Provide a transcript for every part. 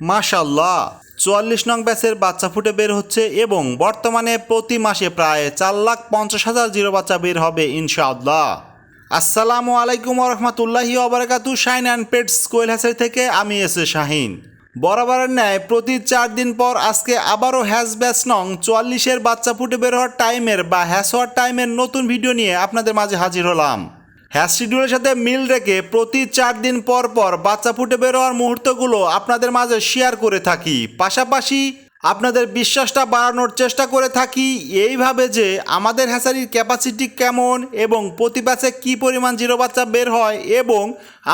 মাশাল্লাহ চুয়াল্লিশ নং ব্যাচের বাচ্চা ফুটে বের হচ্ছে এবং বর্তমানে প্রতি মাসে প্রায় চার লাখ পঞ্চাশ হাজার জিরো বাচ্চা বের হবে ইনশাআল্লাহ। আসসালামু আলাইকুম রহমতুল্লাহি অবরাকাতু shine and pets quail hatchery থেকে আমি এস শাহিন। বরাবরের ন্যায় প্রতি চার দিন পর আজকে আবারও হ্যাশ ব্যাচ নং চুয়াল্লিশের বাচ্চা ফুটে বের হওয়ার টাইমের বা হ্যাশ হওয়ার টাইমের নতুন ভিডিও নিয়ে আপনাদের মাঝে হাজির হলাম। হ্যাশ শিডিউলের সাথে মিল রেখে প্রতি চার দিন পর পর বাচ্চা ফুটে বের হওয়ার মুহূর্তগুলো আপনাদের মাঝে শেয়ার করে থাকি। পাশাপাশি আপনাদের বিশ্বাসটা বাড়ানোর চেষ্টা করে থাকি এইভাবে যে আমাদের হ্যাসারির ক্যাপাসিটি কেমন এবং প্রতি ব্যাচে কী পরিমাণ জিরো বাচ্চা বের হয় এবং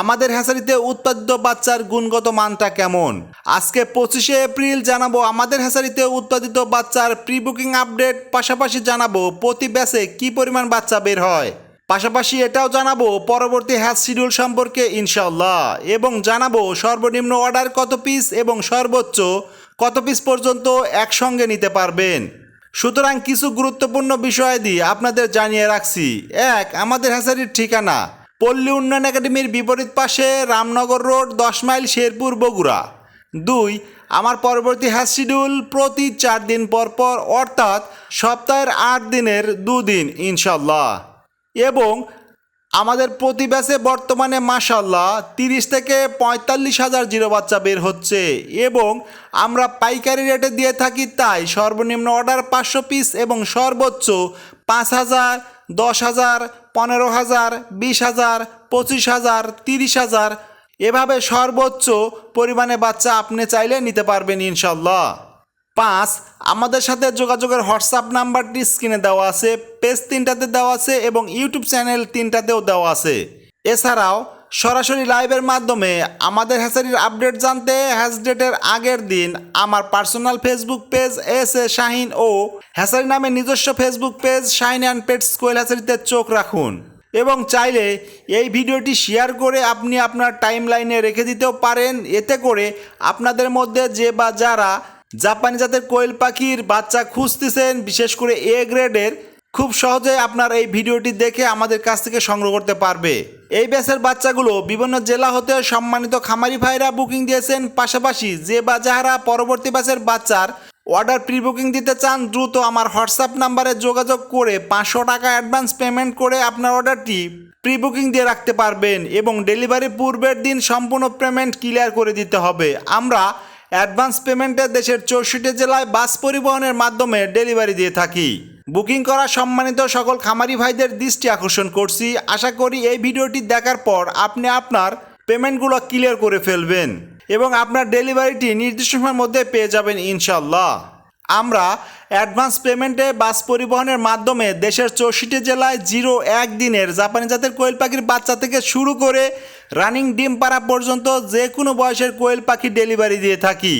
আমাদের হ্যাসারিতে উৎপাদিত বাচ্চার গুণগত মানটা কেমন। আজকে পঁচিশে এপ্রিল জানাব আমাদের হ্যাসারিতে উৎপাদিত বাচ্চার প্রি বুকিং আপডেট পাশাপাশি জানাব প্রতি ব্যাচে কী পরিমাণ বাচ্চা বের হয়। পাশাপাশি এটাও জানাব পরবর্তী হ্যাচ শিডিউল সম্পর্কে ইনশাল্লাহ এবং জানাব সর্বনিম্ন অর্ডার কত পিস এবং সর্বোচ্চ কত পিস পর্যন্ত একসঙ্গে নিতে পারবেন। সুতরাং কিছু গুরুত্বপূর্ণ বিষয়াদি আপনাদের জানিয়ে রাখছি। এক, আমাদের হ্যাচারির ঠিকানা। পল্লী উন্নয়ন একাডেমির বিপরীত পাশে রামনগর রোড, দশ মাইল শেরপুর, বগুড়া। দুই, আমার পরবর্তী হ্যাচ শিডিউল প্রতি চার দিন পর পর, অর্থাৎ সপ্তাহের আট দিনের দুদিন ইনশাল্লাহ এবং আমাদের প্রতি বর্তমানে মাসাল্লাহ তিরিশ থেকে পঁয়তাল্লিশ হাজার জিরো বাচ্চা বের হচ্ছে এবং আমরা পাইকারি রেটে দিয়ে থাকি তাই সর্বনিম্ন অর্ডার পাঁচশো পিস এবং সর্বোচ্চ পাঁচ হাজার, দশ হাজার, পনেরো হাজার, বিশ হাজার, পঁচিশ হাজার, তিরিশ হাজার এভাবে সর্বোচ্চ পরিমাণে বাচ্চা আপনি চাইলে নিতে পারবেন ইনশাল্লাহ পাঁচ, আমাদের সাথে যোগাযোগের হোয়াটসঅ্যাপ নাম্বারটি স্ক্রিনে দেওয়া আছে, পেজ তিনটাতে দেওয়া আছে এবং ইউটিউব চ্যানেল তিনটাতেও দেওয়া আছে। এছাড়াও, সরাসরি লাইভের মাধ্যমে আমাদের হ্যাচারির আপডেট জানতে হ্যাশ ডেটের আগের দিন আমার personal Facebook page S A Shahin O hatchery নামে নিজস্ব Facebook page Shahin and pets quail হ্যাচারিতে চোখ রাখুন। এবং চাইলে এই ভিডিওটি শেয়ার করে আপনি আপনার টাইম লাইনে রেখে দিতেও পারেন। এতে করে আপনাদের মধ্যে যে বা যারা জাপানি জাতের কোয়েল পাখির বাচ্চা খুঁজতেছেন, বিশেষ করে এ গ্রেডের। খুব সহজে আপনার এই ভিডিওটি দেখে আমাদের কাছ থেকে সংগ্রহ করতে পারবে। এই ব্যাচের বাচ্চাগুলো বিভিন্ন জেলা হতে সম্মানিত খামারি ভাইরা বুকিং দিয়েছেন। পাশাপাশি যে বা যাহারা পরবর্তী ব্যাচের বাচ্চার অর্ডার প্রি বুকিং দিতে চান, দ্রুত আমার হোয়াটসঅ্যাপ নাম্বারে যোগাযোগ করে পাঁচশো টাকা অ্যাডভান্স পেমেন্ট করে আপনার অর্ডারটি প্রি বুকিং দিয়ে রাখতে পারবেন এবং ডেলিভারি পূর্বের দিন সম্পূর্ণ পেমেন্ট ক্লিয়ার করে দিতে হবে। আমরা অ্যাডভান্স পেমেন্টে দেশের চৌষট্টি জেলায় বাস পরিবহনের মাধ্যমে ডেলিভারি দিয়ে থাকি। বুকিং করা সম্মানিত সকল খামারি ভাইদের দৃষ্টি আকর্ষণ করছি। আশা করি এই ভিডিওটি দেখার পর আপনি আপনার পেমেন্টগুলো ক্লিয়ার করে ফেলবেন এবং আপনার ডেলিভারিটি নির্দিষ্ট সময়ের মধ্যে পেয়ে যাবেন ইনশাল্লাহ আমরা অ্যাডভান্স পেমেন্টে বাস পরিবহনের মাধ্যমে দেশের চৌষট্টি জেলায় জিরো এক দিনের জাপানি জাতের কোয়েল পাখির বাচ্চা থেকে শুরু করে রানিং ডিম পাড়া পর্যন্ত যে কোনো বয়সের কোয়েল পাখি ডেলিভারি দিয়ে থাকি।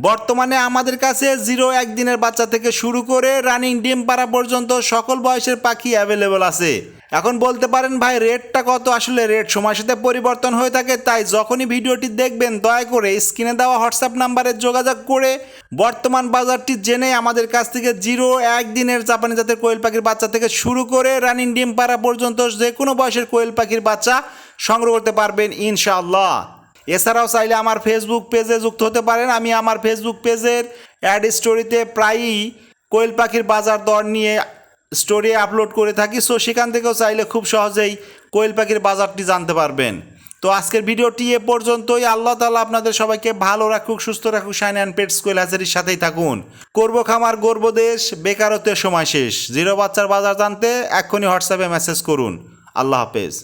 বর্তমানে আমাদের কাছে জিরো এক দিনের বাচ্চা থেকে শুরু করে রানিং ডিম পাড়া পর্যন্ত সকল বয়সের পাখি অ্যাভেলেবল আছে। এখন বলতে পারেন ভাই রেটটা কত? আসলে রেট সময়ের সাথে পরিবর্তন হয়ে থাকে, তাই যখনই ভিডিওটি দেখবেন, দয়া করে স্ক্রিনে দেওয়া হোয়াটসঅ্যাপ নাম্বারে যোগাযোগ করে বর্তমান বাজারটি জেনে আমাদের কাছ থেকে জিরো এক দিনের জাপানি জাতের কোয়েল পাখির বাচ্চা থেকে শুরু করে রানিং ডিম পাড়া পর্যন্ত যে কোনো বয়সের কোয়েল পাখির বাচ্চা সংগ্রহ করতে পারবেন ইনশাআল্লাহ। এছাড়াও চাইলে আমার ফেসবুক পেজে যুক্ত হতে পারেন। আমি আমার ফেসবুক পেজের অ্যাড স্টোরিতে প্রায়ই কোয়েল পাখির বাজার দর নিয়ে স্টোরি আপলোড করে থাকি সো সেখান থেকেও চাইলে খুব সহজেই কোয়েল পাখির বাজারটি জানতে পারবেন। তো আজকের ভিডিওটি এ পর্যন্তই। আল্লাহ তালা আপনাদের সবাইকে ভালো রাখুক, সুস্থ রাখুক, শাইন অ্যান্ড পেটস কোয়েল হাজারির সাথেই থাকুন। করব খামার গর্ব দেশ, বেকারত্বের সময় শেষ। জিরো বাচ্চার বাজার জানতে এক্ষুনি হোয়াটসঅ্যাপে মেসেজ করুন। আল্লাহ হাফেজ।